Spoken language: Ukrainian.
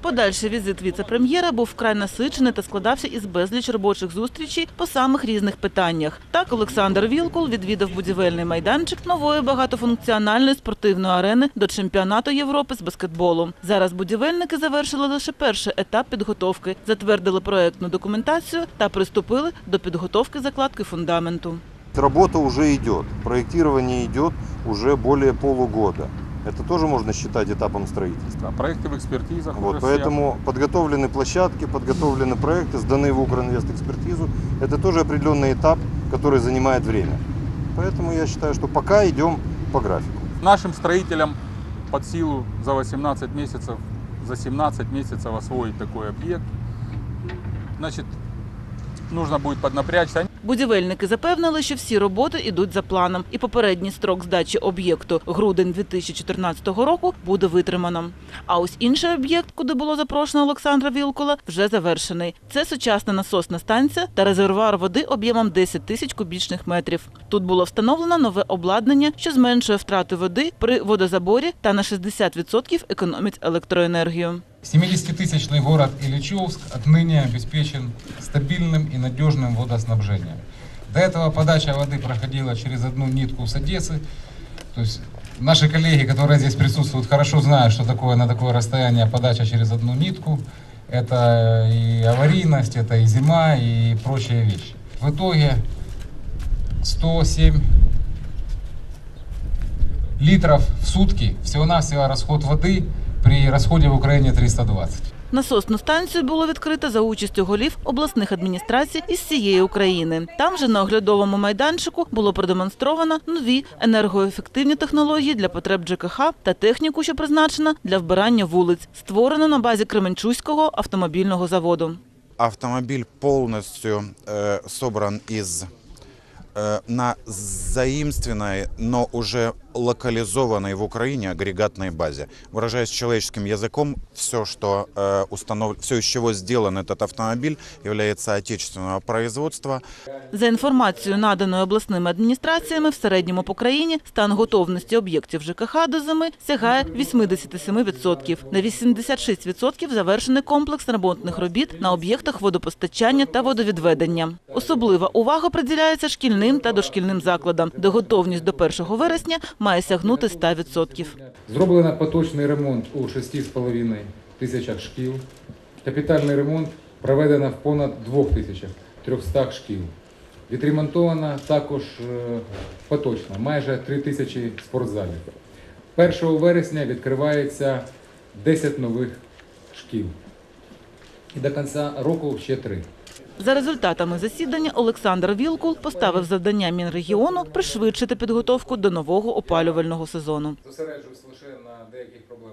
Подальший візит віце-прем'єра був вкрай насичений та складався із безліч робочих зустрічей по самих різних питаннях. Так, Олександр Вілкул відвідав будівельний майданчик нової багатофункціональної спортивної арени до чемпіонату Європи з баскетболу. Зараз будівельники завершили лише перший етап підготовки, затвердили проектну документацію та приступили до підготовки закладки фундаменту. Работа уже идет, проектирование идет уже более полугода. Это тоже можно считать этапом строительства. Да, проекты в экспертизах Вот, поэтому подготовлены площадки, подготовлены проекты, сданы в Укринвест экспертизу. Это тоже определенный этап, который занимает время. Поэтому я считаю, что пока идем по графику. Нашим строителям под силу за 18 месяцев, за 17 месяцев освоить такой объект. Значит, нужно будет поднапрячься. Будівельники запевнили, що всі роботи йдуть за планом, і попередній строк здачі об'єкту грудень 2014 року буде витримано. А ось інший об'єкт, куди було запрошено Олександра Вілкула, вже завершений. Це сучасна насосна станція та резервуар води об'ємом 10 тисяч кубічних метрів. Тут було встановлено нове обладнання, що зменшує втрати води при водозаборі та на 60% економить електроенергію. 70-тысячный город Ильичевск отныне обеспечен стабильным и надежным водоснабжением. До этого подача воды проходила через одну нитку с Одессы. То есть наши коллеги, которые здесь присутствуют, хорошо знают, что такое на такое расстояние подача через одну нитку. Это и аварийность, это и зима, и прочие вещи. В итоге 107 литров в сутки всего-навсего расход воды при расходе в Украине 320. Насосну станцію було відкрито за участю голів обласних адміністрацій із всієї України. Там же на оглядовому майданчику було продемонстровано нові енергоефективні технології для потреб ЖКХ та техніку, що призначена для вбирання вулиць, створено на базі Кременчуського автомобільного заводу. автомобиль полностью э, собран из э, на заимственной, но уже локализованной в Украине агрегатной базе. Выражаясь человеческим языком, все, что э, установ... все, из чего сделан этот автомобиль, является отечественного производства. За інформацією, наданою обласними адміністраціями, в середньому по країні стан готовності об'єктів ЖКХ до зими сягає 87%. На 86% завершений комплекс ремонтних робіт на об'єктах водопостачання та водовідведення. Особлива увага приділяється шкільним та дошкільним закладам, де готовність до 1 вересня має сягнути 100%. Зроблено поточний ремонт у 6,5 тисячах шкіл. Капітальний ремонт проведено в понад 2 тисячах 300 шкіл. Відремонтовано також е, поточно майже 3 тисячі спортзалів. 1 вересня відкривається 10 нових шкіл. І до кінця року ще три. За результатами засідання Олександр Вілкул поставив завдання Мінрегіону пришвидшити підготовку до нового опалювального сезону. Зосереджуюсь лише на деяких проблемних